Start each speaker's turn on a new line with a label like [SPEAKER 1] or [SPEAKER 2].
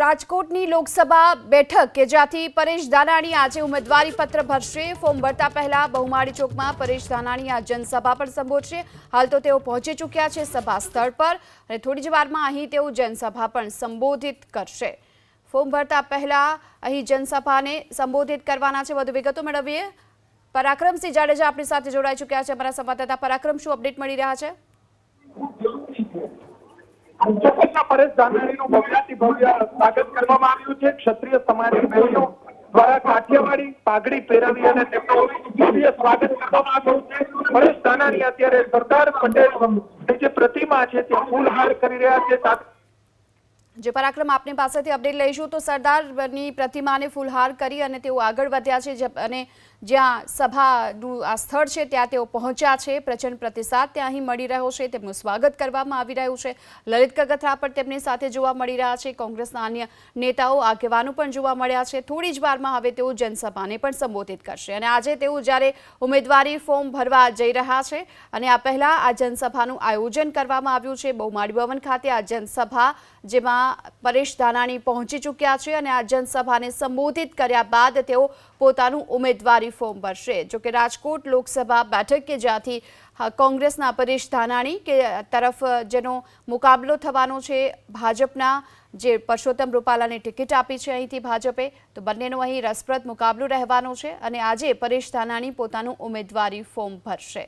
[SPEAKER 1] રાજકોટની લોકસભા બેઠક કે જ્યાંથી પરેશ ધાનાણી આજે ઉમેદવારી પત્ર ભરશે, ફોર્મ ભરતા પહેલા બહુમાળી ચોકમાં પરેશ ધાનાણી આ જનસભા પણ સંબોધશે. હાલ તો તેઓ પહોંચી ચૂક્યા છે સભા સ્થળ પર અને થોડી જ વારમાં અહીં તેઓ જનસભા પણ સંબોધિત કરશે. ફોર્મ ભરતા પહેલા અહીં જનસભાને સંબોધિત કરવાના છે વધુ વિગતો મેળવીએ. પરાક્રમસિંહ જાડેજા આપણી સાથે જોડાઈ ચૂક્યા છે. અમારા સંવાદદાતા પરાક્રમ શું અપડેટ મળી રહ્યા છે?
[SPEAKER 2] ચોક્કસના પરેશ ધાનાણીનું ભવ્યાતિ ભવ્ય સ્વાગત કરવામાં આવ્યું છે. ક્ષત્રિય સમાજની બહેનો દ્વારા કાઠિયાવાડી પાઘડી પહેરાવી અને તેમનું ભવ્ય સ્વાગત કરવામાં આવ્યું છે. પરેશ ધાનાણી અત્યારે સરદાર પટેલ જે પ્રતિમા છે તે ફૂલહાર કરી રહ્યા છે.
[SPEAKER 1] જે પરાક્રમ આપની પાસેથી અપડેટ લઈશું તો સરદારની પ્રતિમાને ફૂલહાર કરી અને તેઓ આગળ વધ્યા છે અને જ્યાં સભાનું આ સ્થળ છે, ત્યાં તેઓ પહોંચ્યા છે, પ્રચંડ પ્રતિસાદ ત્યાં અહીં મળી રહ્યો છે, તેમનું સ્વાગત કરવામાં આવી રહ્યું છે. લલિત કગથરા પણ તેમની સાથે જોવા મળી રહ્યા છે. કોંગ્રેસના અન્ય નેતાઓ આગેવાનો પણ જોવા મળ્યા છે. થોડી જ વારમાં હવે તેઓ જનસભાને પણ સંબોધિત કરશે. અને આજે તેઓ જ્યારે ઉમેદવારી ફોર્મ ભરવા જઈ રહ્યા છે અને આ પહેલાં આ જનસભાનું આયોજન કરવામાં આવ્યું છે, બહુમાળી ભવન ખાતે આ જનસભા, જેમાં પરેશ ધાનાણી પહોંચી ચૂક્યા છે અને આ જનસભાને સંબોધિત કર્યા બાદ તેઓ પોતાનું ઉમેદવારી ફોર્મ ભરશે. જોકે રાજકોટ લોકસભા બેઠક કે જ્યાંથી કોંગ્રેસના પરેશ ધાનાણી કે તરફ જેનો મુકાબલો થવાનો છે, ભાજપના જે પરસોત્તમ રૂપાલાને ટિકિટ આપી છે અહીંથી ભાજપે, તો બંનેનો અહીં રસપ્રદ મુકાબલો રહેવાનો છે અને આજે પરેશ ધાનાણી પોતાનું ઉમેદવારી ફોર્મ ભરશે.